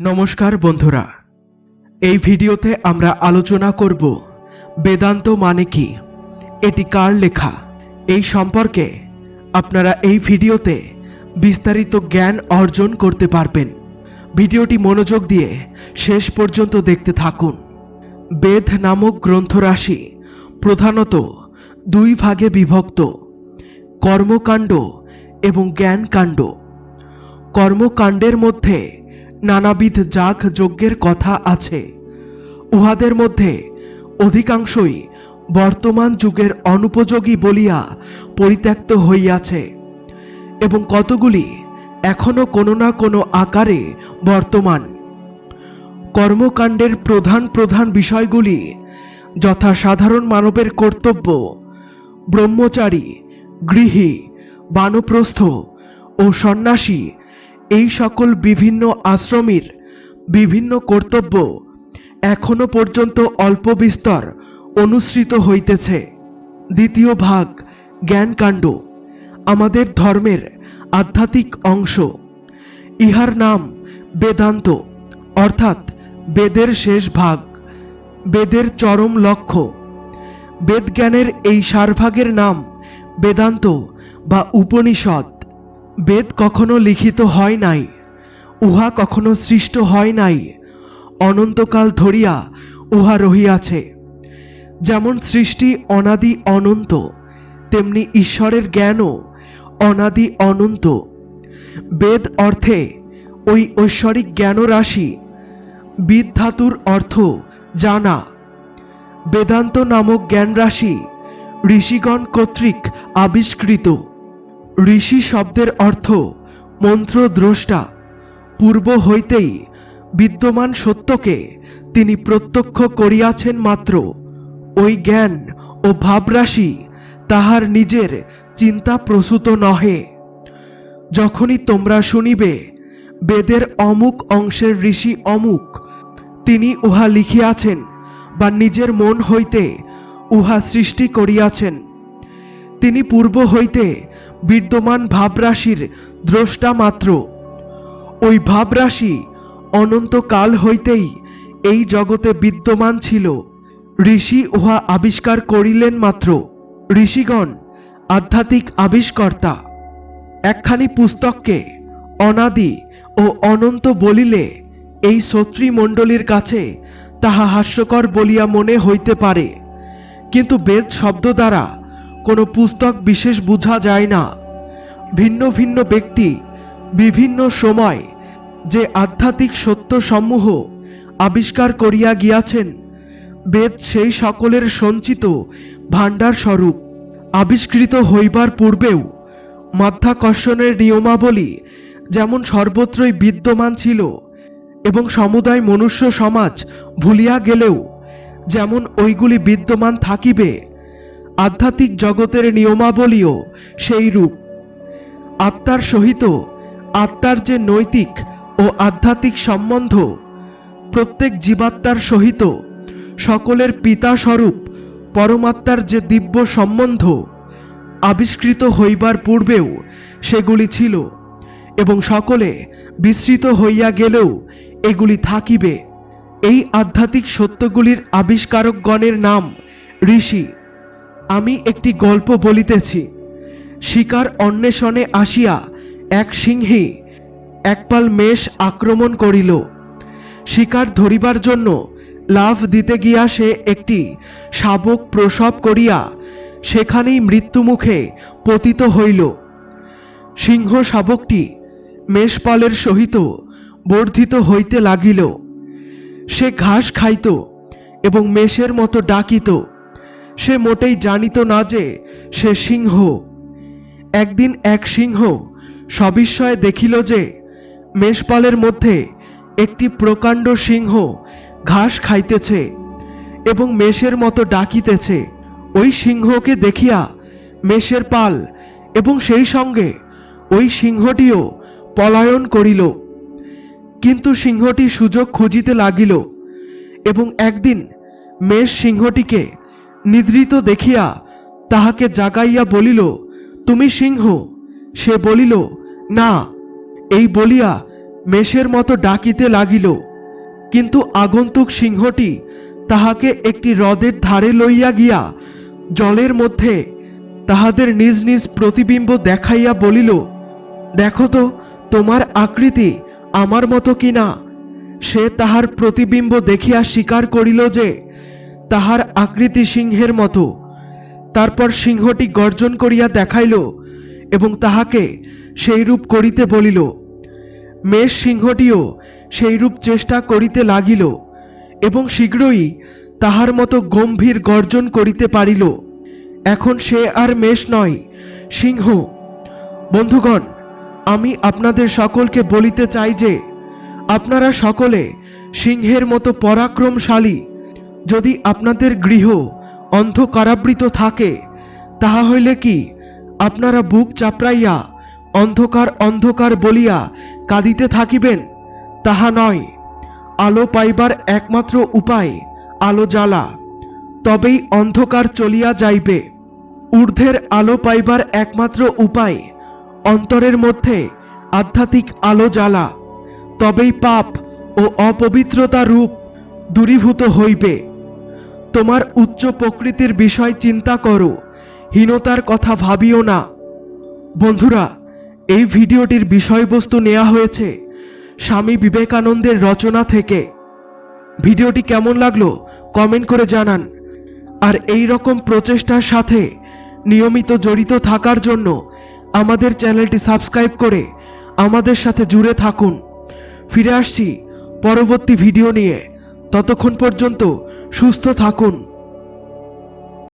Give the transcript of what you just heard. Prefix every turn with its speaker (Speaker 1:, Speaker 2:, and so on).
Speaker 1: নমস্কার বন্ধুরা। এই ভিডিওতে আমরা আলোচনা করব বেদান্ত মানে কি? এটি কার লেখা? এই সম্পর্কে আপনারা এই ভিডিওতে বিস্তারিত জ্ঞান অর্জন করতে পারবেন। ভিডিওটি মনোযোগ দিয়ে শেষ পর্যন্ত দেখতে থাকুন। বেদ নামক গ্রন্থরাশি প্রধানত দুই ভাগে বিভক্ত, কর্মকাণ্ড এবং জ্ঞানকাণ্ড। কর্মকাণ্ডের মধ্যে নানাবিধ যাগ যজ্ঞের কথা আছে। উহাদের মধ্যে অধিকাংশই বর্তমান যুগের অনুপযোগী বলিয়া পরিত্যক্ত হইয়াছে এবং কতগুলি এখনও কোনো না কোনো আকারে বর্তমান। কর্মকাণ্ডের প্রধান প্রধান বিষয়গুলি যথা সাধারণ মানবের কর্তব্য, ব্রহ্মচারী, গৃহী, বানপ্রস্থ ও সন্ন্যাসী এই সকল বিভিন্ন আশ্রমের বিভিন্ন কর্তব্য এখনও পর্যন্ত অল্প বিস্তর অনুসৃত হইতেছে। দ্বিতীয় ভাগ, জ্ঞানকাণ্ড, আমাদের ধর্মের আধ্যাত্মিক অংশ। ইহার নাম বেদান্ত, অর্থাৎ বেদের শেষ ভাগ, বেদের চরম লক্ষ্য। বেদজ্ঞানের এই সারভাগের নাম বেদান্ত বা উপনিষদ। বেদ কখনো লিখিত হয় নাই, উহা কখনো সৃষ্ট হয় নাই। অনন্তকাল ধরিয়া উহা রহিয়াছে। যেমন সৃষ্টি অনাদি অনন্ত, তেমনি ঈশ্বরের জ্ঞানও অনাদি অনন্ত। বেদ অর্থে ওই ঐশ্বরিক জ্ঞানরাশি বিদ ধাতুর অর্থ জানা। বেদান্ত নামক জ্ঞানরাশি ঋষিগণ কর্তৃক আবিষ্কৃত। ঋষি শব্দের অর্থ মন্ত্রদ্রষ্টা। পূর্ব হইতেই বিদ্যমান সত্যকে তিনি প্রত্যক্ষ করিয়াছেন মাত্র। ওই জ্ঞান ও ভাবরাশি তাহার নিজের চিন্তা প্রসূত নহে। যখনই তোমরা শুনিবে, বেদের অমুক অংশের ঋষি অমুক, তিনি উহা লিখিয়াছেন বা নিজের মন হইতে উহা সৃষ্টি করিয়াছেন। তিনি পূর্ব হইতে বিদ্যমান ভাবরাশির দ্রষ্টা মাত্র। ওই ভাবরাশি অনন্তকাল হইতেই এই জগতে বিদ্যমান ছিল। ঋষি উহা আবিষ্কার করিলেন মাত্র। ঋষিগণ আধ্যাত্মিক আবিষ্কর্তা। একখানি পুস্তককে অনাদি ও অনন্ত বলিলে এই শ্রোতৃমণ্ডলীর কাছে তাহা হাস্যকর বলিয়া মনে হইতে পারে। কিন্তু বেদ শব্দ দ্বারা কোনো পুস্তক বিশেষ বোঝা যায় না। ভিন্ন ভিন্ন ব্যক্তি, বিভিন্ন সময় যে আধ্যাত্মিক সত্য সমূহ আবিষ্কার করিয়া গিয়াছেন, বেদ সেই সকলের সঞ্চিত ভাণ্ডার স্বরূপ। আবিষ্কৃত হইবার পূর্বেও মাধ্যাকর্ষণের নিয়মাবলী যেমন সর্বত্রই বিদ্যমান ছিল এবং সমুদায় মনুষ্য সমাজ ভুলিয়া গেলেও যেমন ওইগুলি বিদ্যমান থাকিবে আধ্যাত্মিক জগতের নিয়মাবলীও সেই রূপ। আত্মার সহিত আত্মার যে নৈতিক ও আধ্যাত্মিক সম্বন্ধ, প্রত্যেক জীবাত্মার সহিত সকলের পিতা স্বরূপ পরমাত্মার যে দিব্য সম্বন্ধ আবিষ্কৃত হইবার পূর্বেও সেগুলি ছিল এবং সকলে বিস্মৃত হইয়া গেলেও এগুলি থাকিবে। এই আধ্যাত্মিক সত্যগুলির আবিষ্কারকগণের নাম ঋষি। আমি একটি গল্প বলিতেছি। শিকার অন্বেষণে আসিয়া এক সিংহী একপাল মেষ আক্রমণ করিল। শিকার ধরিবার জন্য লাভ দিতে গিয়া সে একটি শাবক প্রসব করিয়া সেখানেই মৃত্যুমুখে পতিত হইল। সিংহ শাবকটি মেষপালের সহিত বর্ধিত হইতে লাগিল। সে ঘাস খাইত এবং মেষের মতো ডাকিত। সে মোটেই জানিত না যে সে সিংহ। একদিন এক সিংহ সবিস্ময়ে দেখিল যে মেষপালের মধ্যে একটি প্রকাণ্ড সিংহ ঘাস খাইতেছে এবং মেষের মতো ডাকিতেছে। ওই সিংহকে দেখিয়া মেষের পাল এবং সেই সঙ্গে ওই সিংহটিও পলায়ন করিল। কিন্তু সিংহটি সুযোগ খুঁজিতে লাগিল এবং একদিন মেষ সিংহটিকে নিদ্রিত দেখিয়া তাহাকে জাগাইয়া বলিল, তুমি সিংহ। সে বলিল, না। এই বলিয়া মেষের মতো ডাকিতে লাগিল। কিন্তু আগন্তুক সিংহটি তাহাকে একটি হ্রদের ধারে লইয়া গিয়া জলের মধ্যে তাহাদের নিজ নিজ প্রতিবিম্ব দেখাইয়া বলিল, দেখো তো, তোমার আকৃতি আমার মতো কিনা? সে তাহার প্রতিবিম্ব দেখিয়া স্বীকার করিল যে তাহার আকৃতি সিংহের মতো। তারপর সিংহটি গর্জন করিয়া দেখাইল এবং তাহাকে সেইরূপ করিতে বলিল। মেষ সিংহটিও সেইরূপ চেষ্টা করিতে লাগিল এবং শীঘ্রই তাহার মতো গম্ভীর গর্জন করিতে পারিল। এখন সে আর মেষ নয়, সিংহ। বন্ধুগণ, আমি আপনাদের সকলকে বলিতে চাই যে, আপনারা সকলে সিংহের মতো পরাক্রমশালী যদি আপনাদের গৃহ অন্ধকারাবৃত থাকে, তাহা হইলে কি আপনারা বুক চাপড়াইয়া, অন্ধকার অন্ধকার বলিয়া কাঁদিতে থাকিবেন? তাহা নয়। আলো পাইবার একমাত্র উপায় আলো জ্বালা। তবেই অন্ধকার চলিয়া যাইবে। ঊর্ধ্বের আলো পাইবার একমাত্র উপায় অন্তরের মধ্যে আধ্যাত্মিক আলো জ্বালা। তবেই পাপ ও অপবিত্রতা রূপ দূরীভূত হইবে। তোমার উচ্চ প্রকৃতির বিষয় চিন্তা করো। হীনতার কথা ভাবিও না। বন্ধুরা, এই ভিডিওটির বিষয়বস্তু নেওয়া হয়েছে স্বামী বিবেকানন্দের রচনা থেকে। ভিডিওটি কেমন লাগল কমেন্ট করে জানান। আর এই রকম প্রচেষ্টার সাথে নিয়মিত জড়িত থাকার জন্য আমাদের চ্যানেলটি সাবস্ক্রাইব করে আমাদের সাথে জুড়ে থাকুন। ফিরে আসছি পরবর্তী ভিডিও নিয়ে। ততক্ষণ পর্যন্ত সুস্থ থাকুন।